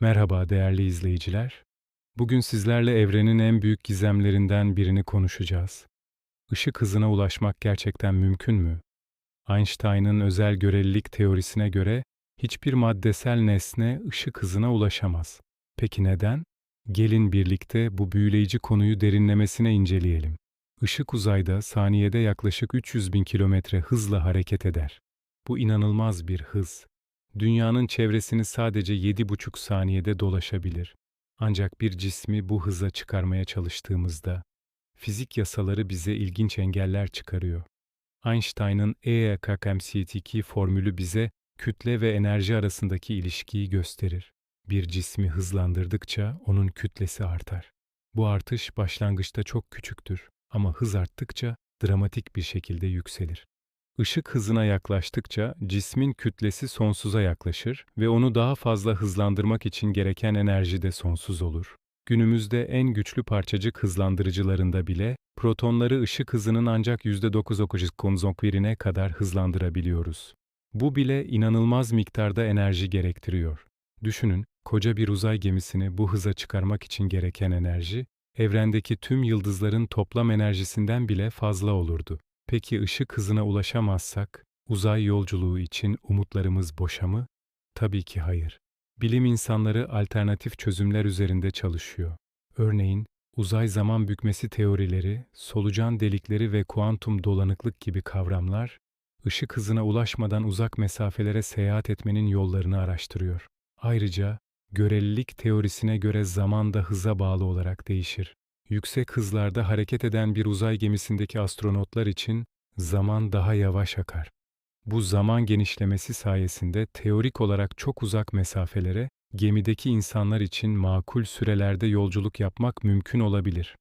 Merhaba değerli izleyiciler. Bugün sizlerle evrenin en büyük gizemlerinden birini konuşacağız. Işık hızına ulaşmak gerçekten mümkün mü? Einstein'ın özel görelilik teorisine göre hiçbir maddesel nesne ışık hızına ulaşamaz. Peki neden? Gelin birlikte bu büyüleyici konuyu derinlemesine inceleyelim. Işık uzayda saniyede yaklaşık 300 bin kilometre hızla hareket eder. Bu inanılmaz bir hız. Dünyanın çevresini sadece 7,5 saniyede dolaşabilir. Ancak bir cismi bu hıza çıkarmaya çalıştığımızda, fizik yasaları bize ilginç engeller çıkarıyor. Einstein'ın E eKMCT2 formülü bize kütle ve enerji arasındaki ilişkiyi gösterir. Bir cismi hızlandırdıkça onun kütlesi artar. Bu artış başlangıçta çok küçüktür ama hız arttıkça dramatik bir şekilde yükselir. Işık hızına yaklaştıkça cismin kütlesi sonsuza yaklaşır ve onu daha fazla hızlandırmak için gereken enerji de sonsuz olur. Günümüzde en güçlü parçacık hızlandırıcılarında bile protonları ışık hızının ancak %9,9'ine kadar hızlandırabiliyoruz. Bu bile inanılmaz miktarda enerji gerektiriyor. Düşünün, koca bir uzay gemisini bu hıza çıkarmak için gereken enerji, evrendeki tüm yıldızların toplam enerjisinden bile fazla olurdu. Peki ışık hızına ulaşamazsak, uzay yolculuğu için umutlarımız boşa mı? Tabii ki hayır. Bilim insanları alternatif çözümler üzerinde çalışıyor. Örneğin, uzay zaman bükmesi teorileri, solucan delikleri ve kuantum dolanıklık gibi kavramlar, ışık hızına ulaşmadan uzak mesafelere seyahat etmenin yollarını araştırıyor. Ayrıca, görelilik teorisine göre zaman da hıza bağlı olarak değişir. Yüksek hızlarda hareket eden bir uzay gemisindeki astronotlar için zaman daha yavaş akar. Bu zaman genişlemesi sayesinde teorik olarak çok uzak mesafelere gemideki insanlar için makul sürelerde yolculuk yapmak mümkün olabilir.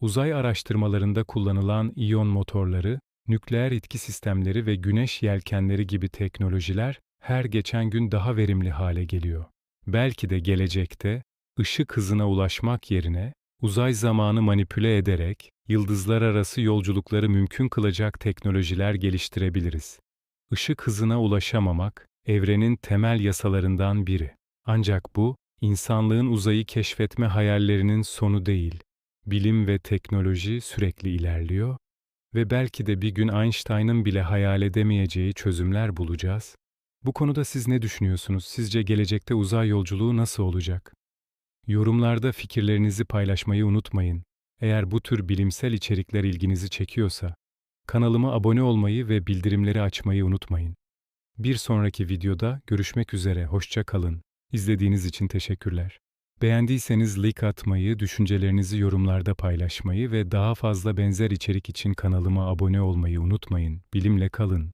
Uzay araştırmalarında kullanılan iyon motorları, nükleer itki sistemleri ve güneş yelkenleri gibi teknolojiler her geçen gün daha verimli hale geliyor. Belki de gelecekte ışık hızına ulaşmak yerine uzay zamanı manipüle ederek yıldızlar arası yolculukları mümkün kılacak teknolojiler geliştirebiliriz. Işık hızına ulaşamamak evrenin temel yasalarından biri. Ancak bu insanlığın uzayı keşfetme hayallerinin sonu değil. Bilim ve teknoloji sürekli ilerliyor ve belki de bir gün Einstein'ın bile hayal edemeyeceği çözümler bulacağız. Bu konuda siz ne düşünüyorsunuz? Sizce gelecekte uzay yolculuğu nasıl olacak? Yorumlarda fikirlerinizi paylaşmayı unutmayın. Eğer bu tür bilimsel içerikler ilginizi çekiyorsa, kanalıma abone olmayı ve bildirimleri açmayı unutmayın. Bir sonraki videoda görüşmek üzere, hoşça kalın. İzlediğiniz için teşekkürler. Beğendiyseniz like atmayı, düşüncelerinizi yorumlarda paylaşmayı ve daha fazla benzer içerik için kanalıma abone olmayı unutmayın. Bilimle kalın.